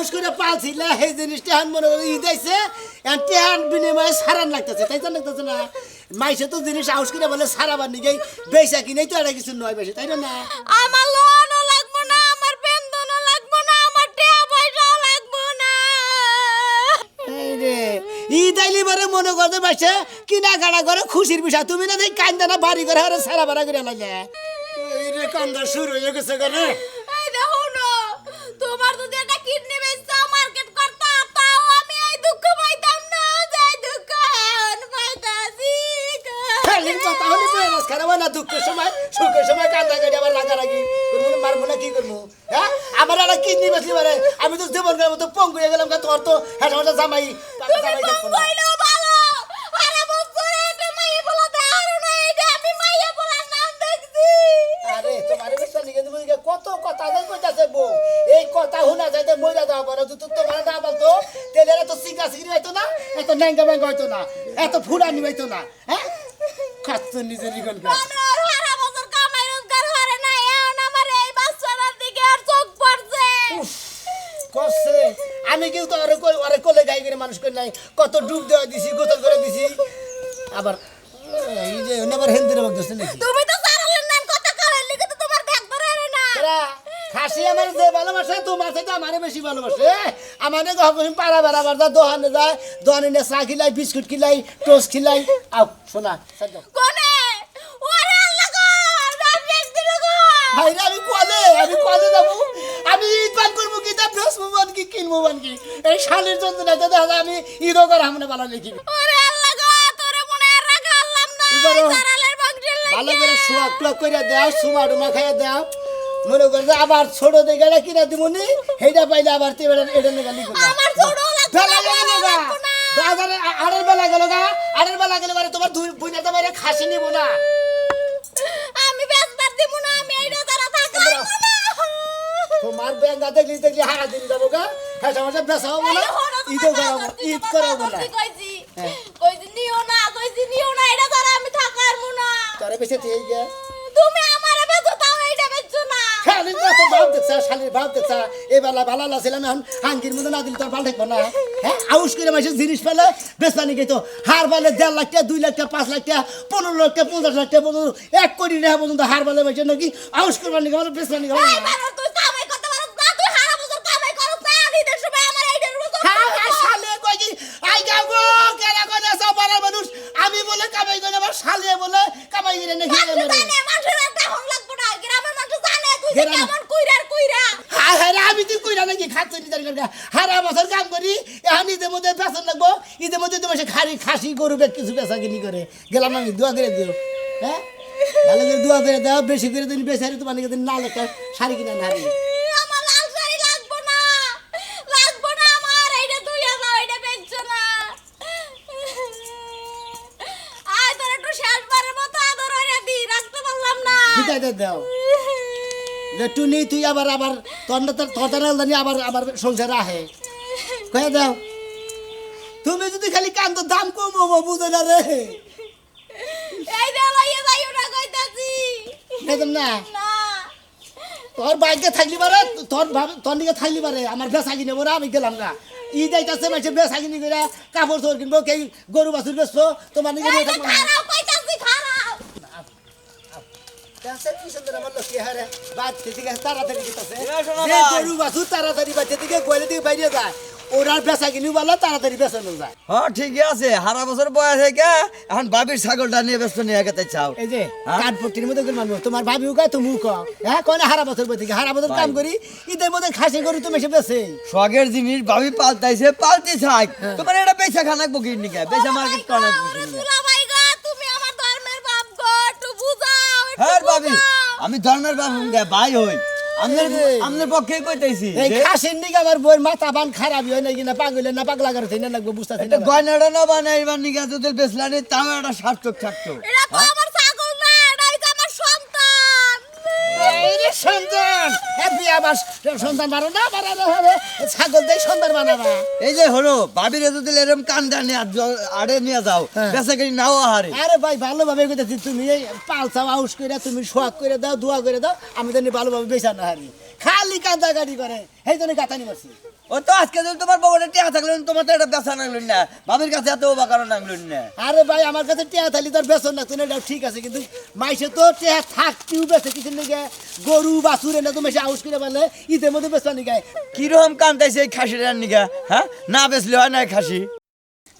আউস করে পালছিল সেই জিনিসটা এখন মনে করি আইছে এখন টেহান বিনিময়ে সারান লাগতেছে তাই তো লাগতেছে না? মাইসে তো জিনিস আউস করে বলে সারাবার নিগে বেচা কিনেই তো এটা কিছু নয় বেশি তাই না? আমার লোনও লাগবো না আমার বেতনও লাগবো না আমার টাকা পয়সাও লাগবো না। এই রে ঈদ আইলি বারে মনে করতে পারছে কিনা কাটা করে খুশির বিষয় তুমি না দেখ কান্দা না বাড়ি করে আরে সারা বাড়া করে লাগে এই রে কান্দা শুরু হয়ে গেছে করে খারাপ না দুঃখের সময় সুখের সময় কান্দা কাটি আবার রাগারাগি করব মারবো না কি করব? হ্যাঁ? আমার একটা কিডনি বেশি পারে আমি তো জীবন করার মতো পঙ্গু হয়ে গেলাম তোর তো হ্যাঁ জামাই থাকব না। কত কথা কইতাছে বউ। এই কথা শোনা যাইতে মইরা যাওয়া পারো তো সিঙ্গি হইতো না এত ন্যাঙ্গা ব্যাঙ্গা হইতো না এত ফুরানি হইতো না হ্যাঁ? খাচ্ছ নিজে পড়ছে। করছে। আমি কিন্তু আরে কই- আরে কোলে গাই করে মানুষ করে নাই। কত ডুব দেওয়া দিছি গোসল করে দিছি। আবার এই যে নেবার হিন্দির বক নাকি? তুমি তো খাসি আমার যে ভালোবাসে তোমার থেকে আমারে বেশি ভালোবাসে। আমাদের কখন পাড়া বেড়াবার যা দোকানে যায় দোকানে নিয়ে চা খিলাই বিস্কুট খিলাই টোস্ট খিলাই। আও শোনা ভাই আমি কলে আমি কলে যাব? আমি ঈদ পান করব কি তা বেসবো বান কি কিনবো বান কি? এই শালের যন্ত্রণা দেখা যায় আমি ঈদও করে আমরা ভালো লিখি। করে। সোয়াক টোয়াক করে দাও সুমা টুমা খাইয়ে দাও। মনে করে যে আবার ছোট দেখে এটা কিনা দিবনি সেইটা পাইলে আবার তুই এটা নিয়ে গালি করবা। আমার ছোট লাগবে বেলা না, গেল বড় গা লাগবে না। বাজারে আড়ের বেলা গেল গা। আড়ের বেলা গেলে মানে তোমার দুই বুইনাতে বাইরে খাসি নিব না। আমি বেচবার দিব না আমি তারা থাকলাম না। তোমার ব্যাংকা দেখলি দেখলি হারা দিন যাব গা। হ্যাঁ হব না ঈদও করাবো ঈদ করাবো না। কইছি। কইছি নিও না কইছি নিও না এটা তারা আমি থাকার না। তোরে তুমি আমারে বেচো তাও এইটা বেচছো না শালির তো তো ভাব দেখছা শালির ভাব দেখছা এই বেলা ভালো লাগছিলাম এখন হাঙ্কির মধ্যে না দিলে তোর ভালো থাকব না। হ্যাঁ আউস করে মাসে জিনিস পেলে বেসপানি গেতো হার বালে দেড় লাখ টাকা দুই লাখ টাকা পাঁচ লাখ টাকা পনেরো লাখ টাকা পঞ্চাশ লাখ টাকা পর্যন্ত এক কোটি টাকা পর্যন্ত হার বালে মাসে নাকি আউস করবার নাকি আমার বেসপানি গেল এই বারো তুই কামাই করতে পারো না তুই হারা বছর ঈদের মধ্যে বেতন লাগবো ঈদের মধ্যে তোমার সে খারি খাসি গরু কিছু বেচা কিনি করে। গেলাম আমি দোয়া করে দিও। হ্যাঁ? ভালো করে দোয়া করে দাও বেশি করে দিন বেশি হারি তোমার দিন না লেখা শাড়ি কিনা না। দাও। টুনি তুই আবার আবার তোর তোর তোর আবার আবার সংসার আহে। কয়ে দাও। তুমি যদি খালি কান্ত দাম কম হব বুঝে না রে। এই দে লইয়ে যাইও না কইতাছি। দেখুন না। না। তোর বাইকে থাকলি পারে তোর তোর দিকে থাকলি পারে আমার বেসা কিনে বলে আমি গেলাম না। ঈদ আইতাছে মাসে বেসা কিনি করে কাপড় চোর কিনবো কে গরু বাছুর বেচবো তোমার দিকে এই নিয়ে যে থাকব না। খারাপ কইতাছি খারাপ। দেখছে কি সুন্দর আমার লক্ষ্মী হারে বাচ্চা দিকে তাড়াতাড়ি তাড়াতাড়ি বাচ্চা দিকে গোয়ালে দিকে বাইরে যায় ওরা বেসা কিনি বলে তাড়াতাড়ি বেসানো যায়। হ্যাঁ ঠিকই আছে। হারা বছর বয়স থেকে এখন বাবির ছাগলটা নিয়ে ব্যস্ত নিয়ে গেতে চাও। এই যে হ্যাঁ? কাঠপট্টির মধ্যে করে মানুষ তোমার ভাবিও কয় তুমি কও। হ্যাঁ কয় না হারা বছর বই থেকে। হারা বছর কাম করি ঈদের মধ্যে খাসি গরু তুমি এসে বেছে শখের জিনিস বাবি পাল্টাইছে পাল্টি থাক তোমার এটা বেচা খানা বকির নিকে? বেচা মার্কেট করা বাপ হ্যাঁ আমি ধর্মের বাবু ভাই হই। আপনার পক্ষে কইতেছি এই খাসির দিকে আমার বইয়ের মাথা বান খারাপ হয় না পাগলে না পাগলা করে না লাগবে বুঝতে এটা গয়নাটা না বানাইবার যদি তাও একটা সার্থক থাকতো। এটা তো আমার ছাগল না এটা আমার সন্তান। এই রে সন্তান! হ্যাপি আবার সন্তান বারো না বাড়ানো হবে ছাগল দিয়ে সন্তান বানাবা। এই যে হলো বাবিরে যদি এরকম কান্দা নিয়ে আড়ে নিয়ে যাও হ্যাঁ। বেচা কিনি নাও আহারে। আরে ভাই ভালোভাবে কইতেছি তুমি এই পাল চাও আউস করে তুমি শোয়াক করে দাও দোয়া করে দাও আমি তো ভালোভাবে বেচা না হারি। খালি কান্দা গাড়ি করে সেই জন্য গাতানি মারছি ও তো আজকে যদি তোমার বউটা টিয়া থাকল তোমার তো এটা বেচা নাগলো না। বাবির কাছে এত উপকার নাগলো না। আরে ভাই আমার কাছে টেহা থালি তোর বেসন না তুমি এটাও ঠিক আছে কিন্তু মাইসে তো টেহা থাকতেও বেছে কিছু নাকি গরু বাছুর এনে তো মেশে আউস করে পারলে ঈদের মধ্যে বেসন নিগায় কীরকম কান্দাইছে এই খাসিটার নিগা হ্যাঁ? না বেচলে হয় না খাসি।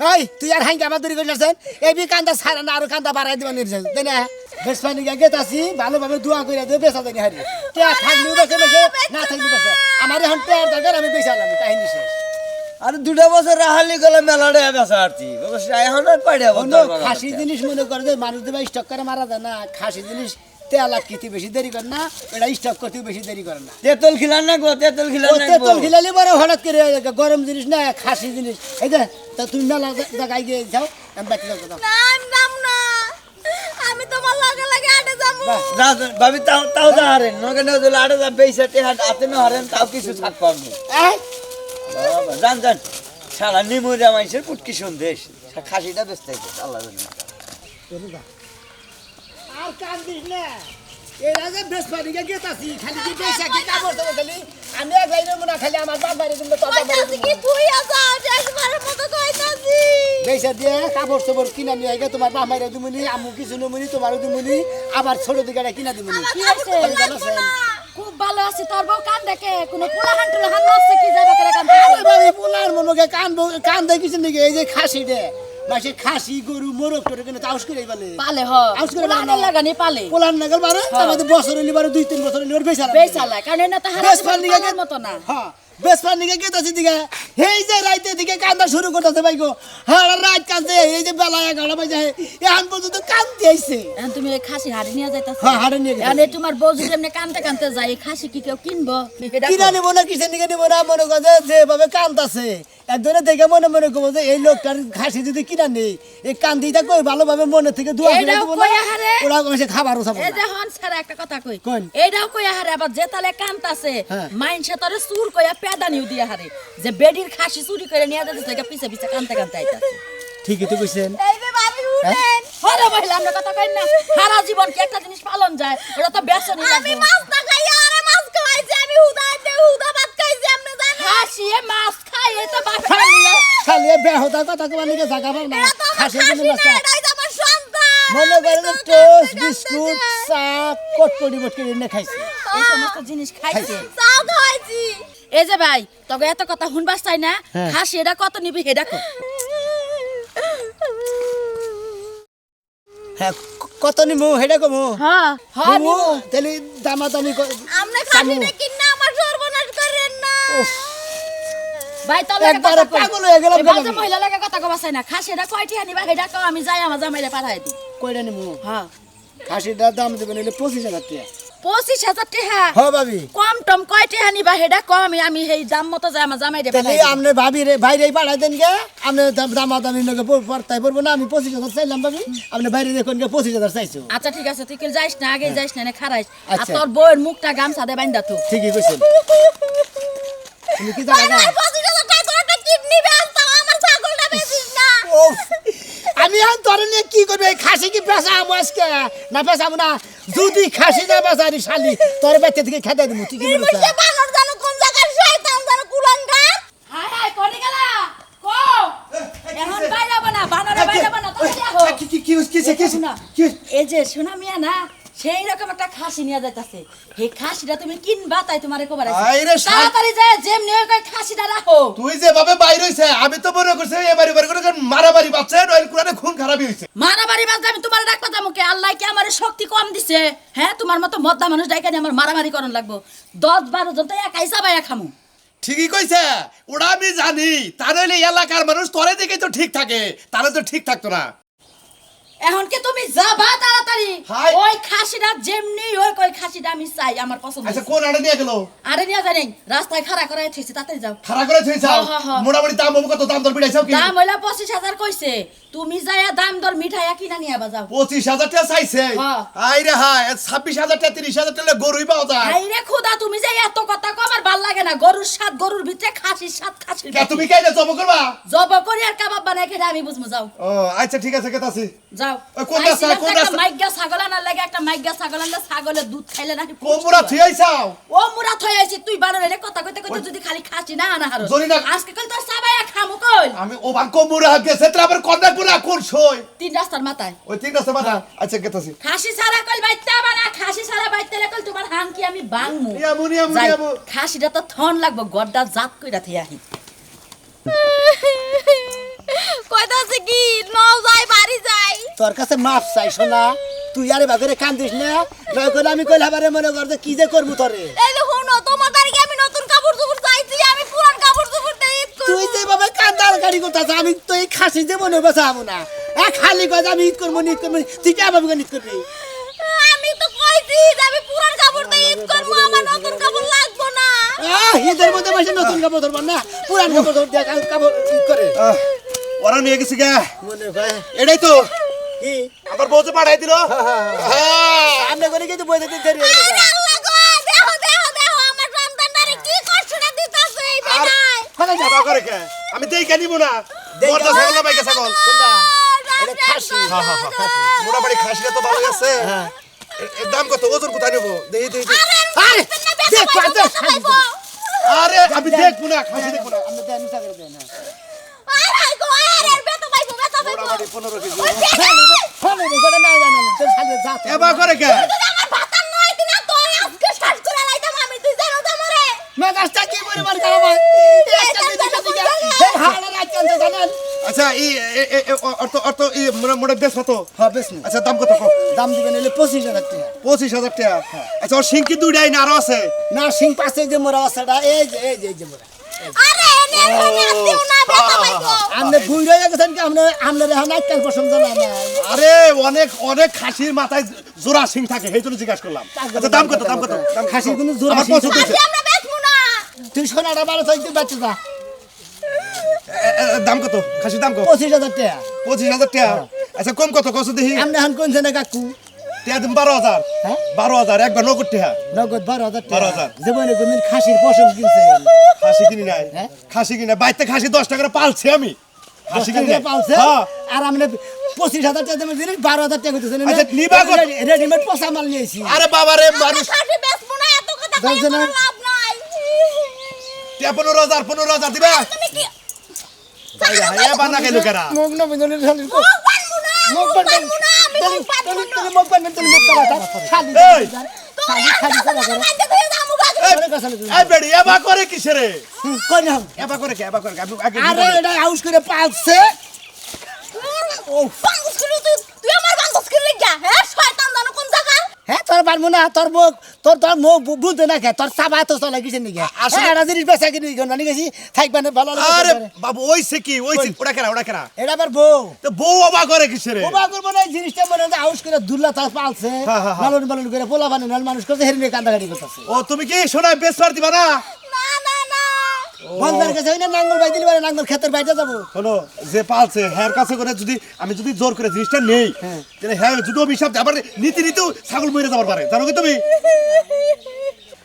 এই তুই আর হাঙ্গা আমার দূরে করলেন এই বি কান্দা ছাড়া না আরও কান্দা বাড়াই দিবা নির্দেশ তাই না? বেসপা নিগা গেত আসি ভালোভাবে দোয়া করে দিয়ে বেসা দেনি হারি। টেহা থাকলেও বেসে বেসে না থাকলেও বেসে আমার এখন টেহার দরকার আমি বেসালাম কাহিনী শেষ। আর দুটা বছর রাহালি গেলে মেলাটা বেচা আরতি অবশ্য এখন আর পাইডা খাসি জিনিস মনে করে যে মানুষ দেবা স্টক করে মারা যায় না। খাসি জিনিস তেল আটকিতে বেশি দেরি করে না এটা স্টক করতেও বেশি দেরি করে না। তেতল খিলান না গো তেতল খিলান না তেঁতুল খিলালি বড় হঠাৎ করে গরম জিনিস না খাসি জিনিস। এই যে তা তুমি মেলা জায়গায় গিয়ে যাও আমি বাকি যাব না আমি না। আমি তোমার লগে লাগে আটে যাব। না ভাবি তাও তাও যা হারেন। নগে নগে দিলে আড়ে যা বেইসা টেহা আতে না হারেন তাও কিছু থাক পারব এই, বাবা, জান জান সারা নিমুরা মাইসের পুটকি সন্দেশ খাসিটা বেচতে আল্লাহ জানে। চলে যা। আর কান্দিস না। এরা যে বেসপানিকে গেতাছি খালি কি বেসা কি কাপড় দেবো খালি। আমি এক লাইনের মনে খালি আমার বাপ বাড়ি দিলে তোর বাপ বাড়ি কি তুই আসাও শেষবারের মতো কইতাছি বেসা দিয়ে কাপড় চোপড় কিনা নিয়ে আগে তোমার বাপ মাইরা দিমুনি আমু কিছু নমুনি তোমারও দিমুনি আবার ছোট দিকে কিনা দিমুনি। কি আছেন? খুব ভালো আছি। তোর বউ কান দেখে কোনো পোলা হান টুলা হান নষ্ট কি যাবে করে কান আরে বাবা পোলার মনকে কান কান দেখিস নাকি এই যে খাসি দে। মাসে খাসি গরু মোরগ টোরে কিনে তাউস করে বলে পালে হ আউস করে পোলা না, না। লাগানি পালে। পোলার নাগাল বারে আমাদের বছর হইলে দুই তিন বছর হইলে বারে বেচারা বেচালা কারণ না তাহার পালের মতো না। হ্যাঁ বেসপান দিকে গেতাছি দিকে এই যে রাইতে দিকে কান্দা শুরু করতেছে ভাই গো হ্যাঁ রাত কান্দে এই যে বেলা এগারোটা বাজে। এখন পর্যন্ত কান্দতে আইছে। এখন তুমি এই খাসি হাড়ি নিয়ে যাইতাছ। হ্যাঁ হাড়ে নিয়ে গেছে তোমার বউ যদি এমনি কানতে কানতে যায় এই খাসি কি কেউ কিনবো? কিনা। নিব না কিসের নিকে নিব না? মনে করে যে যেভাবে কান্দাছে একজনে দেখে মনে মনে করব যে এই লোকটার খাসি যদি কিনা নেই এই কান্দিটা কই ভালোভাবে মনে থেকে দোয়া করে দেবো। ওরা কইছে খাবার ওসাবো এই যে হন ছাড়া একটা কথা কই। কোন? এইটাও কই আহারে আবার যে তালে কান্তাছে হ্যাঁ। মাইনসে তোরে চুর কইয়া পেদানিও দিয়া হারে। যে বেডির খাসি চুরি করে নিয়ে যাচ্ছে পিছে পিছে কানতে কানতে আইতাছে। ঠিকই তো কইছেন। এই যে ভাবি উঠেন। হরে মহিলা আমরা কথা কই না। সারা জীবন কি একটা জিনিস পালন যায়? ওটা তো বেসনই আমি মাছ না খাই আরে মাছ খাইছি আমি হুদা দে হুদা ভাত খাইছি আপনি জানেন খাসি এ মাছ খাই এই তো বাপ খালি খালি বেহতা কথা কবার নিকে জায়গা পাও না খাসি জন্য বাচ্চা আমার মনে করেন যে টোস্ট বিস্কুট চা কটকটি বটকটি এনে খাইছি। এই সমস্ত জিনিস খাইছে। চাও খাইছি। এই যে ভাই তবে এত কথা শুনবাস চাই না? হ্যাঁ। খাসি এটা কত নিবি সেটা কো? হ্যাঁ কত নিমু হেডা কমু হ্যাঁ। হ্যাঁ নিমু। তাহলে দামা দামি আপনি খাসিটা কিনা আমার সর্বনাশ করেন না। ভাই তবে একবারে পাগল হয়ে গেলাম কেন আমি? মহিলা লাগে কথা কবা চাই না। খাসি এটা কয়টি আনিবা সেটা কো আমি যাই আমার জামাইরে পাঠাই দিই। কইরা নিমু? হ্যাঁ। খাসিটার দাম দেবেন হইলে পঁচিশ হাজার টাকা পঁচিশ হাজার টাকা হ ভাবি। কম টম কয়টি আনিবা সেটা কো আমি সেই দাম মতো যাই আমার জামাইরে তাহলে আপনি ভাবি রে ভাই রে পাঠাই দেন গে। আপনি দাম- দামা লোকে পড়তাই পড়ব না আমি পঁচিশ হাজার চাইলাম ভাবি। আপনি বাইরে দেখুন গে পঁচিশ হাজার চাইছো। আচ্ছা ঠিক আছে তুই যাইস না আগে যাইস না খারাইস আর আচ্ছা। তোর বউয়ের মুখটা গামছা দে বাইন্দা তো ঠিকই কইছেন। তুমি কি না আমি এখন তোর নিয়ে কি করব এই খাসি কি পেশা আমো আজকে না পেশা না যদি খাসি না পেশা আরে শালি তোর বাচ্চা থেকে খেতে দিব তুই কি বলিস সে বানর জানো কোন জায়গার শয়তান জানো কুলাঙ্গার হাই হাই কোনি গেলা কো এখন বাইরাবো না বানরে বাইরাবো না তো দেখো কি কি কি কি কি শোনা, এই যে সোনা মিয়া না সেই রকম একটা খাসি নিয়ে যাইতাছে। এই খাসিটা তুমি কিনবা তাই তোমারে কবার তাড়াতাড়ি যায় যেমনি ওই খাসিটা রাখো। তুই যেভাবে বাইর হইছে আমি তো মনে করছি এবারে এবারে করে মারামারি বাচ্চা কোরআনে খুন খারাপই হইছে। মারামারি বাজ আমি তোমার ডাকবা যাব কে? আল্লাহ কি আমার শক্তি কম দিছে? হ্যাঁ তোমার মতো মদ্দা মানুষ ডাইকা আমার মারামারি করন লাগবো। দশ বারো জন তো একাই চাবাইয়া খামু। ঠিকই কইছে ওরা আমি জানি তার হইলে এলাকার মানুষ তোরে দেখে তো ঠিক থাকে তারা তো ঠিক থাকতো না। এখন কি তুমি যাবা তাড়াতাড়ি। ওই খাসিটা যেমনি ওই ওই খাসিটা আমি চাই আমার পছন্দ। আচ্ছা কোন আড়ে নিয়ে গেল? আরে নিয়ে জানেন রাস্তায় খাড়া থইছে তাড়াতাড়ি যাও। খারাপ করে হ্যাঁ, হ্যাঁ, হ্যাঁ। মোটামুটি দাম কত? দাম দর কি? দাম হইলা পঁচিশ হাজার কইছে। তুমি যাইয়া দাম দর মিঠাইয়া কিনা নিয়ে আবা যাও। পঁচিশ হাজার টাকা চাইছে? হ্যাঁ। আইরে হায় ছাব্বিশ হাজার টাকা তিরিশ হাজার টাকা গরুই পাওয়া যায়। হাই রে খুদা তুমি যে এত কথা কো আমার ভালো লাগে না। গরুর সাত গরুর ভিতরে খাসির সাত খাসির তুমি কে জব করবা? জব করি আর কাবাব বানাই খেলে আমি বুঝব যাও। ও আচ্ছা ঠিক আছে কেতাছি যাও। ওই কোন রাস্তা, কোন রাস্তা? মাইগা ছাগল আনার লাগে একটা মাইগা ছাগল আনলে ছাগলের দুধ খাইলে নাকি। ও মুরা তুই বানর রে কথা কইতে কইতে যদি খালি খাসি না না হারো জরি না। আজকে কই তোর সাবায়া খামু কই আমি ও বান কোমরা গেছে তার আবার কন্যা পুরা করছই তিন রাস্তার মাথায় ওই তিন রাস্তা মাথা আচ্ছা গেতাছি খাসি সারা কল বাইতে বানা খাসি সারা বাইতে কল তোমার হান কি আমি বাংমু ইয়ামু, ইয়ামু, যাই, ইয়ামু। খাসিটা তো থন লাগবো গড্ডা জাত কইরা থই আহি কইতাছে কি নও যাই বাড়ি যাই তোর কাছে মাফ চাই শোনা। তুই আরে বাগরে কান্দিস না। নয় করে আমি কইলে আবার মনে কর যে কি যে করব তোরে। এই যে হুনো তোমার তারিখে আমি নতুন কাপড় চোপড় চাইছি আমি পুরান কাপড় চোপড় দিয়ে ঈদ করব। তুই যেভাবে কান্দার গাড়ি করতেছ আমি তো এই খাসি যে মনে বসাবো না। এ খালি কয় আমি ঈদ করব ঈদ করব তুই কে ভাবি ঈদ করবি? আমি তো কইছি যে আমি পুরান কাপড় দিয়ে ঈদ করব আমার নতুন কাপড় লাগবো না। আহ, ঈদের মধ্যে মাসে নতুন কাপড় ধরবো না পুরান কাপড় ধর দেখ কাপড় ঈদ করে। আহ, ওরা নিয়ে গেছে গা। এটাই তো। কি? আমার বউ পাঠাই দিল। হ্যাঁ। সামনে করে কিন্তু বই দিতে দেরি আমার কি আমি দেখে নিব না। দেখে মরদা ছাগল না বাইকে ছাগল? এটা খাসি। হ্যাঁ হ্যাঁ হ্যাঁ খাসি। মোটামুটি খাসিটা তো হ্যাঁ। দাম কত? ওজন কোথায় নেব। আরে দেখ আমি দেখব না খাসি দেখব না। আমরা দেন দেন এবার করে কে? কি হয়? আচ্ছা এই এ- এ- এ- অর্থ অর্থ এই মোটা বেশ কত? হবে না আচ্ছা দাম কত? দাম দিবেন এলে পঁচিশ হাজার টাকা। পঁচিশ হাজার টাকা। আচ্ছা ওর সিংকি দুইটাই না আরও আছে? না সিং পাশে যে মোরা যে এই যে এই যে মোরা আপনি বুড়ি হয়ে গেছেন কি? আপনি আপনার এখন আজকাল পছন্দ না আরে অনেক অনেক খাসির মাথায় জোড়া সিং থাকে সেই জন্য জিজ্ঞাসা করলাম। আচ্ছা দাম কত দাম কত? দাম? খাসির কোনো জোড়া সিং থাকে। তুই সোনাটা বারো দিন বাচ্চা যা। দাম কত? খাসির দাম কত? পঁচিশ হাজার টাকা। পঁচিশ হাজার টাকা। আচ্ছা কম কত? কত দেখি। আপনি এখন কোনছে কাকু? বারো হাজার। হ্যাঁ? বারো হাজার একবার নগদ টাকা নগদ বারো হাজার বারো টাকা হাজার। জীবনে কোনদিন খাসির পশম কিনছে। খাসি কিনি নাই। হ্যাঁ? খাসি কিনি নাই। বাইতে খাসি দশ টাকা করে পালছি আমি। খাসি কিনি পালছে? হ্যাঁ। আর আপনি পঁচিশ হাজার টাকা দেবেন জিনিস বারো হাজার টাকা আচ্ছা, কত? রেডিমেড পচা মাল নিয়েছি আরে বাবা রে মানুষ পনেরো হাজার পনেরো হাজার দিবা? মুখ না মুখ করো কিসে রে? করে কে করে আরে এটা হাউস করে পালছে। ও তুই তুই আমার বাঙ্গুস করে হ্যাঁ শয়তান জানো কোন জায়গা হ্যাঁ তোর পারব না তোর মুখ তোর তোর মুখ বু- বুঝতে না খে তোর চাবা তো চলে গেছে নাকি? আসলে- একটা জিনিস বেচা কিনে গেল না গেছি থাকবে না ভালো আরে বাবু ওই সে কি? ওই ওটা কেনা ওটা কেনা এটা আবার বউ। তো বউ অবাক করে কিসে রে? বোবা করব না জিনিসটা মনে হয় হাউস করে দুল্লা তার পালছে। লালন পালন করে পোলা বানে নাল মানুষ করতে হেরিনে কান্দাকাটি করতেছে। ও তুমি কি শোনা বেশ পার দিবা না না? না না বন্ধার কাছে না নাঙ্গল বাই দিলে পারে নাঙ্গল ক্ষেতের বাইরে যাব। শোনো যে পালছে হ্যার কাছে করে যদি আমি যদি জোর করে জিনিসটা নেই হ্যাঁ। তাহলে হ্যাঁ যদি অভিশাপ আবার নীতি নীতিও ছাগল মরে যাবার পারে। জানো কি তুমি?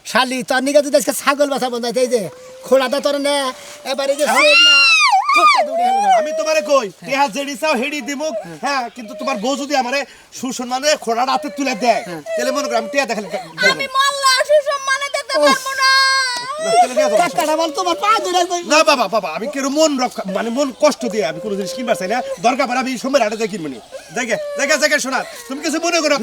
শালি তোর নিকে যদি আজকে ছাগল বাসা বন্ধ এই যে খোলাটা তোর না এবারে যে না। আমি তোমারে কই তেহা জেডি চাও হেডি দিমুক হ্যাঁ। কিন্তু তোমার বউ যদি আমারে সুসম্মানে খোড়া রাতে তুলে দেয় তাহলে মনে করো আমি টিয়া দেখালি আমি মল্লা সুসম্মানে দিতে পারব না। কাকাটা বল তোমার পা ধরে কই না বাবা বাবা আমি কেন মন রক্ষা মানে মন কষ্ট দিয়ে আমি কোনো জিনিস কিনবার চাই না। দরকার পড়ে আমি সময় হাটে যাই কিনবনি দেখে দেখে দেখে শোনা তুমি কিছু মনে করো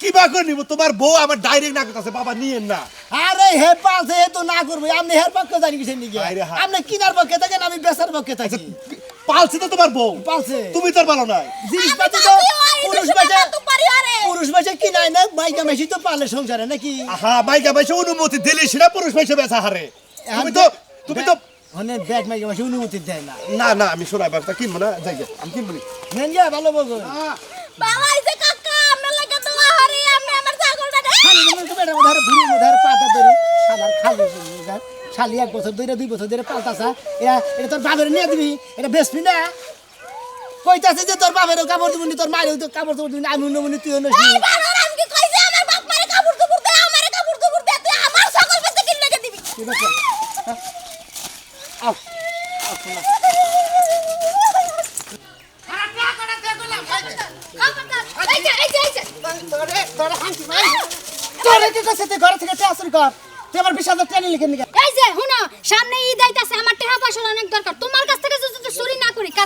কি বা করে নিব? তোমার বউ আমার ডাইরেক্ট না করতেছে বাবা নিয়েন না। আরে হে পালছে হে তো না করব। আপনি হের পক্ষে জানি কিছু নিকে হ্যাঁ। আপনি কিনার পক্ষে থাকেন আমি বেচার পক্ষে থাকি। পালছে তো তোমার বউ? পালছে। তুমি তোর ভালো নাই। জিনিসপাতি তো পুরুষ বেচে পুরুষ বেচে কিনাই না? মাইকা মেশি তো পালে সংসারে নাকি? আহা মাইকা পয়সা অনুমতি দিলি সেটা পুরুষ পয়সা বেচা হারে। তুমি তো তুমি তো অনেক ব্যাট মাইকা মেশি অনুমতি দেয় না। না না আমি শোনাই বাবা কিনবো না? যাই আমি কিনবো। নেন গে ভালো বউ বাবা পাতা ধরে শালার খালি। শালি এক বছর ধরে দুই বছর ধরে পাল্টাছা এটা এটা তোর বাপের নিয়ে দিবি এটা বেসবি না কইতাছে যে তোর বাপেরও কাপড় দিবনি তোর মায়েরও কাপড় দিবনি আমি নমনি তুই নসি এই বানর আমি কি কইছি আমার বাপ মারে কাপড় দুপুর দে আমারে কাপড় দুপুর দে তুই আমার ছাগল বেচে কিন লেগে দিবি ঠিক আছে হ্যাঁ? আও আও শোনা। এই যে এই যে এই যে তোরে তোরে হাঙ্কি ভাই তোরে কি কইছে তুই ঘর চুরি কর। তুই আমার বিশ হাজার লিখে নিগা এই যে, হুনো, সামনে ঈদ আইতাছে, আমার অনেক দরকার। তোমার কাছ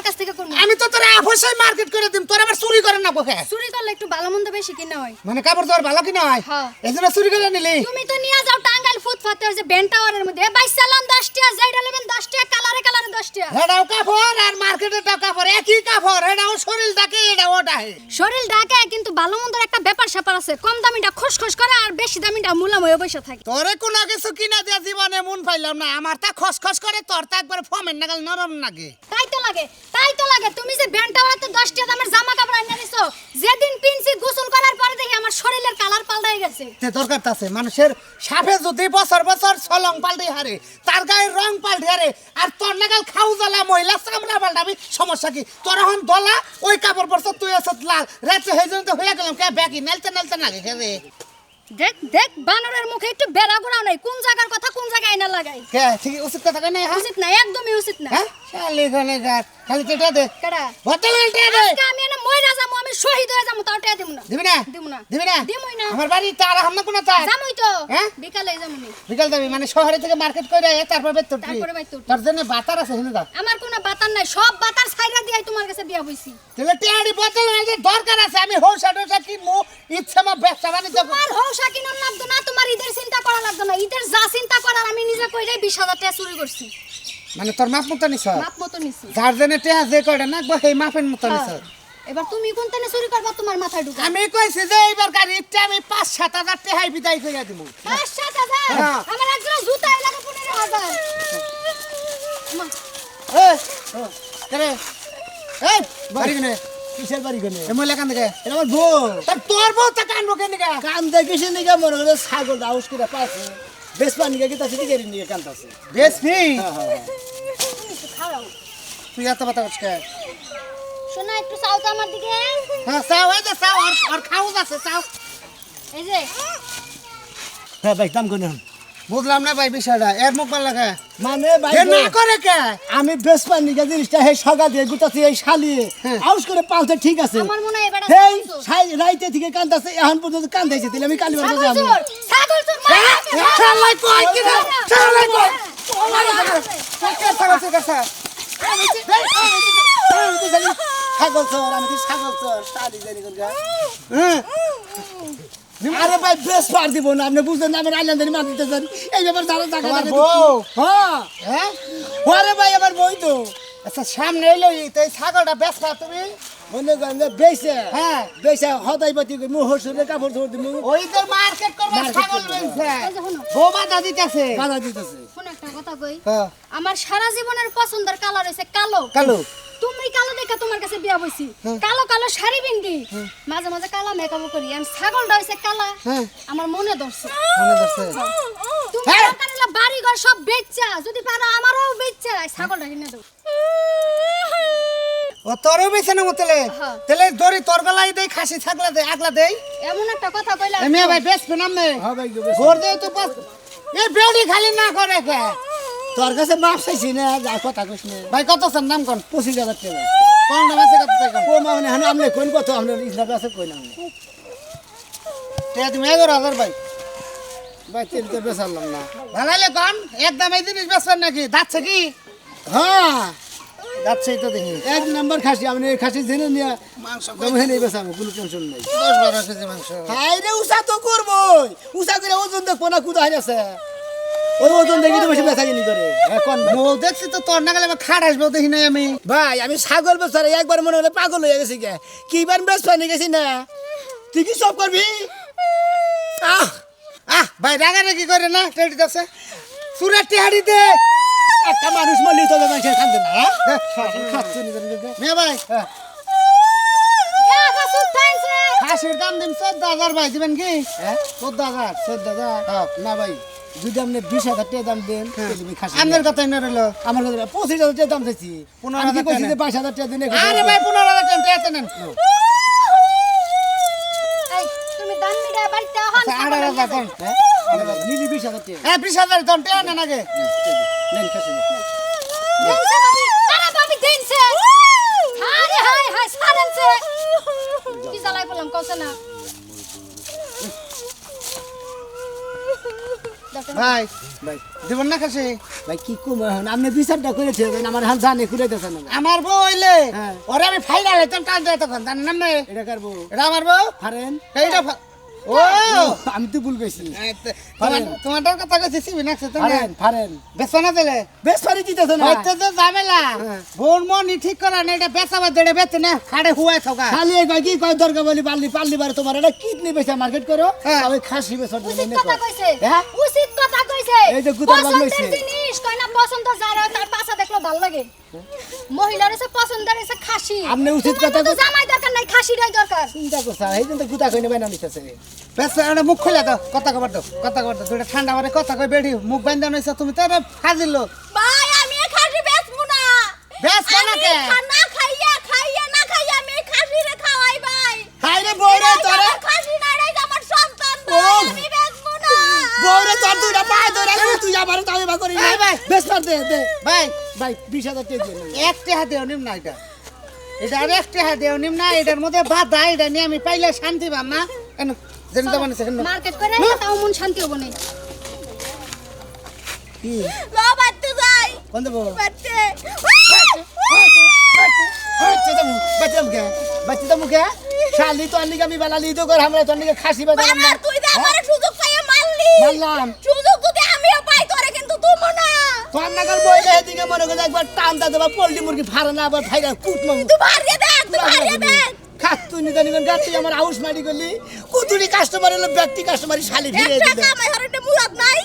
করি কাছ থেকে করব। আমি তো তোরে অবশ্যই মার্কেট করে দিম তোর আবার চুরি করে না বকে চুরি করলে একটু ভালো মন্দ বেশি কিনা হয়। মানে কাপড় তোর ভালো কি হয়? হ্যাঁ। এই জন্য চুরি করে নিলি। তুমি তো নিয়ে যাও টাঙ্গাইল ফুটপাতে ওই যে বেন টাওয়ারের মধ্যে। বাইশ চালান দশ টাকা যেটা নেবেন দশ টাকা কালারে কালারে দশ টাকা হেডাও কাপড় আর মার্কেটের কাপড় একই কাপড়। হেডাও শরীর ডাকে এটাও ডাহে শরীর ডাকে কিন্তু ভালো মন্দের একটা ব্যাপার স্যাপার আছে। কম দামিটা খসখস করে আর বেশি দামিটা মুলাম হয়ে বসে থাকে। তোরে কোনো কিছু কিনা দিয়া জীবনে মন পাইলাম না। আমার তা খসখস করে তোর তা একবার ফমের নাগাল নরম লাগে তাই তো লাগে। তাই তো লাগে, তুমি যে বেন টাওয়ারে দশ টাকা দামের জামা কাপড় এনে দিছো, যেদিন পিনছি গোসল করার পরে দেখি আমার শরীরের কালার পাল্টাই গেছে। তে দরকার আছে, মানুষের সাপে যদি বছর বছর সলং পাল্টে হারে, তার গায়ের রং পাল্টে হারে, আর তোর নাগাল খাউ জ্বালা, মহিলা চামড়া পাল্টাবি, সমস্যা কি? তোর এখন দলা, ওই কাপড় পরছ, তুই এসে লাল। রাত্রে হয়ে তো হয়ে গেলাম, কে ব্যাকি নেলতে নেলতে নাগে রে? দেখ দেখ বানরের মুখে একটু বেড়া গোড়াও নাই। কোন জায়গার কথা কোন জায়গায় না লাগাই? কে? ঠিক উচিত কথা কই না হ্যাঁ? উচিত না একদমই উচিত না। হ্যাঁ? শালি গনে গার খালি টেটা দে। কেডা? বোতল টেটা দে। আজকে আমি এনে মইরা যাব আমি শহীদ হয়ে যাব তাও টাকা দিব না। দিবি না? দিব না। দিবি না? দিমই না। আমার বাড়ি তার হামনা কোন তার। যামই তো। হ্যাঁ? বিকালে যামুনি বিকাল যাবি মানে শহরে থেকে মার্কেট করে তারপর বের তোর তারপরে তোর। তোর জন্য বাতার আছে শুনে দাও আমার কোনো বাতার নাই সব বাতার ছাইরা দিয়াই তোমার কাছে বিয়া হইছি। তাহলে টেয়ারি বোতল দরকার আছে আমি হৌসা টৌসা কিনবো ইচ্ছা মা ব্যবসা বাণিজ্য করব। তোমার হৌসা কিনুন লাগতো না তোমার ঈদের চিন্তা করা লাগতো না ঈদের যা চিন্তা করার আমি নিজে কইরাই বিশ হাজার টাকা চুরি করছি মানে তোর মাপ মতো নিছ। মাপ মতো নিছি। যার জন্য টেয়া যে কয়টা নাকবো সেই মাপের মতো নিছ। হ্যাঁ। এবার তুমি কোন তেনে চুরি করবা তোমার মাথায় ঢুকা আমি কইছি যে এইবার গাড়ি ইটটা আমি পাঁচ সাত হাজার টেহাই বিদায় দিব পাঁচ সাত হাজার? হ্যাঁ। আমার একজন জুতা হাজার। মা, এই ও, কেরে এই বাড়ি কেনে? কিসের বাড়ি কোনে? এ মহিলা কান থেকে এটা আমার বউ। তা তোর বউ তা কেন দিকে কান দেখিস নিকে? মনে করে ছাগল আউস করে পাচ্ছে বেশ পানি গে গীতা সিটি গেরি নিকে কান্তাছে বেশ নি? হ্যাঁ হ্যাঁ হ্যাঁ। তুই এত কথা করছিস কে? শোনা একটু চাও তো আমার দিকে। হ্যাঁ চাও এই যে চাও আর আর খাও আছে চাও। এই যে। হ্যাঁ ভাই দাম বুঝলাম না ভাই বিষয়টা এর মুখ লাগে। মানে ভাই এ না করে কে? আমি বেশ পানি জিনিসটা হে সগা দিয়ে গুতাছি এই শালিয়ে হ্যাঁ। আউস করে পালতে ঠিক আছে। আমার মনে হয় এবার হেই সাই- রাইতে থেকে কান্দাছে এখন পর্যন্ত কান্দাইছে তাহলে আমি কালি ছাগল যাব। ছাগল চোর? শালাই কই কি না শালাই কই ছাগল ছাগল চোর আমি ছাগল চোর শালি জানি কোন আরে ভাই বেশ পার দিব না আপনি বুঝলেন আমার আইল্যান্ডারি মার দিতেছেন এই ব্যাপার যারা বউ? হ্যাঁ? হ্যাঁ? আরে ভাই আমার বই তো। আচ্ছা সামনে এলো তো ছাগলটা বেচা তুমি? মনে করেন যে বেচে। হ্যাঁ। বেচে হদাই পাতি মুহ হসুরে কাপড় ধরে দিমু। ওই তো মার্কেট করবে ছাগল বেচে। বউ বাধা দিতেছে। বাধা দিতেছে। শোনো একটা কথা কই। হ্যাঁ। আমার সারা জীবনের পছন্দের কালার হইছে কালো। কালো। তুমি কালো দেখা তোমার কাছে বিয়া বইছি। কালো কালো শাড়ি পিন্দি মাঝে মাঝে কালা মেকআপ করি। আমি ছাগলটা হইছে কালা। হ্যাঁ। আমার মনে ধরছে। মনে ধরছে। তুমি হ্যাঁ। বাড়ি ঘর সব বেচছা যদি পারো আমারও বেচছা ছাগলটা কিনে দাও। ও তোরও বেছে না মতলে হ্যাঁ। তাহলে দড়ি তোর গলায় দেই খাসি থাকলা দে আগলা দেই। এমন একটা কথা কইলা এ মেয়ে ভাই বেচবে না মে হ্যাঁ ভাই গো, বেশ। ভোর দেই তো পাস এ বেড়ি খালি না করে কে? তোর কাছে মাপ চাইছি না যা কথা কইস না। ভাই কত চান নাম কোন। পঁচিশ হাজার টাকা। কোন নাম আছে কত টাকা? ও মানে হানে আমনে কোন কত? আমনে ইসলামে আছে কই না তে তুমি এগারো হাজার ভাই। ভাই তেল তো বেসারলাম না। ভালাইলে কোন? একদম এই জিনিস বেচবেন নাকি? যাচ্ছে কি? হ্যাঁ যাচ্ছেই তো দেখি। এক নাম্বার খাসি আমি এই খাসি জেনে নিয়ে মাংস দম হেনে বেসাবো কোনো টেনশন নেই। দশ বারো কেজি মাংস। হাই রে উষা তো করবই। উষা করে ওজন দেখব না কুদা আছে ওই ওজন দেখি তো বেশি বেচা কিনি করে। হ্যাঁ, কোন ভাই? দেখছি তো তোর নাগালে আমার খাট আসবে দেখি নাই আমি। ভাই আমি ছাগল বেচারে একবার মনে হলে পাগল হয়ে গেছি গে। কিবার বেশ পানি গেছি না। তুই কি সব করবি? আহ আহ ভাই রাগারাগি করে না টেডি আছে। সুরের টেহাড়ি দে। একটা মানুষ মরলি তো মানুষের খান্দে না হ্যাঁ? নি না। মেয়ে ভাই। হ্যাঁ। খাসির দাম দিন চোদ্দ হাজার ভাই দিবেন কি? হ্যাঁ? চোদ্দ হাজার চোদ্দ হাজার? না ভাই যদি আপনি বিশ হাজার টাকা দাম দেন খাসি আপনার কথাই না রইল। আমার কাছে পঁচিশ হাজার টাকা দাম চাইছি। পনেরো হাজার কইছি টাকা যে বাইশ হাজার টাকা দিন আরে ভাই পনেরো হাজার টাকা এতে নেন। এই তুমি দান মিটা বাড়িতে হন আড়াই হাজার কোন নিলি বিশ হাজার টাকা। হ্যাঁ তখন টেয়া নেন আগে। নেন খাসি হায় হায় হায় কি জ্বালাই বললাম কইছে না কইতাছেন ভাই ভাই। দেবন না খাসি? ভাই কি কম এখন? আপনি বিচারটা করেছে আমার হাত জানে খুলে দিয়েছেন আমার বউ হইলে? হ্যাঁ। ওরে আমি ফাইনাল হইতাম টান দেয় তখন জানেন না? এটা কার বউ? এটা আমার বউ? হারেন। এইটা ও! আমি তো ভুল গেছি তোমার তোমারটার কথা কইছি সিবি নাকছে তুমি? ফারেন ফারেন। না দিলে পারি দিতেছ না? হয়তো তো ঝামেলা। হ্যাঁ। বোন মনি ঠিক করা না এটা বেচাবা দেড়ে বেচে না খাড়ে হুয়াই থাকা খালি এই কয় কি কয় দরকার বলি পারলি পারলি বারে তোমার এটা কিডনি বেচা মার্কেট করো? হ্যাঁ। আমি খাসি বেচা উচিত কথা কইছে। হ্যাঁ? উচিত কথা কইছে। এই যে বাগ পছন্দের জিনিস কয় না পছন্দ যার তার পাশা দেখল ভালো লাগে। মহিলার এসে পছন্দের এসে খাসি। আপনি উচিত তোমার কথা তো কই- জামাই দরকার নাই খাসিরাই দরকার। চিন্তা করছা এই কিন্তু গুতা কইনে বাইনা নিতেছে বেচা এটা মুখ খুলে দাও কথা কবার দাও কথা কবার দাও। দুটা ঠান্ডা মারে কথা কই বেড়ি মুখ বান্ধা নইছ তুমি তো ফাজিল লোক। ভাই আমি খাসি বেচবো না। বেচবো না কে? না খাইয়া খাইয়া না খাইয়া আমি খাসি রে খাওয়াই ভাই। তোরে। আমার খাসি না এটাই আমার সন্তান ভাই আমি বউরে তোর দুইটা পায়ে ধরে তুই আবার তাই বা করি এই ভাই। বেশ পার দে দে। ভাই। ভাই বিশ হাজার টাকা দিয়ে নে। এক টেহা দেও নিম না এটা। এটা আর এক টেহা দেও না এটার মধ্যে বাধা এটা নিয়ে আমি পাইলে শান্তি পাম না। কেন যেন তো মানে সেখানে মার্কেট করে তাও মন শান্তি হব না। কি? লো বাড়তে যাই। কোন দেবো? বাড়তে। বাচ্চা তো বাচ্চা মুখে বাচ্চা তো মুখে শালি তো আনলি আমি বানালি তো কর আমরা তো খাসি তুই যে আমার সুযোগ পাইয়া মারলাম সুযোগ যদি আমিও পাই তোরে কিন্তু তুমি না। তো বই বইলে এদিকে মনে করে একবার টানটা দেবা পোল্ট্রি মুরগি ফাড়া না আবার ফাইরা কুট মামু তুই ভারিয়ে দেখ তুই ভারিয়ে দেখ আমার হাউস মারি গলি কুতুরি কাস্টমার হলো ব্যক্তি কাস্টমারি শালি ফিরে একটা কামাই হরতে মুরাদ নাই।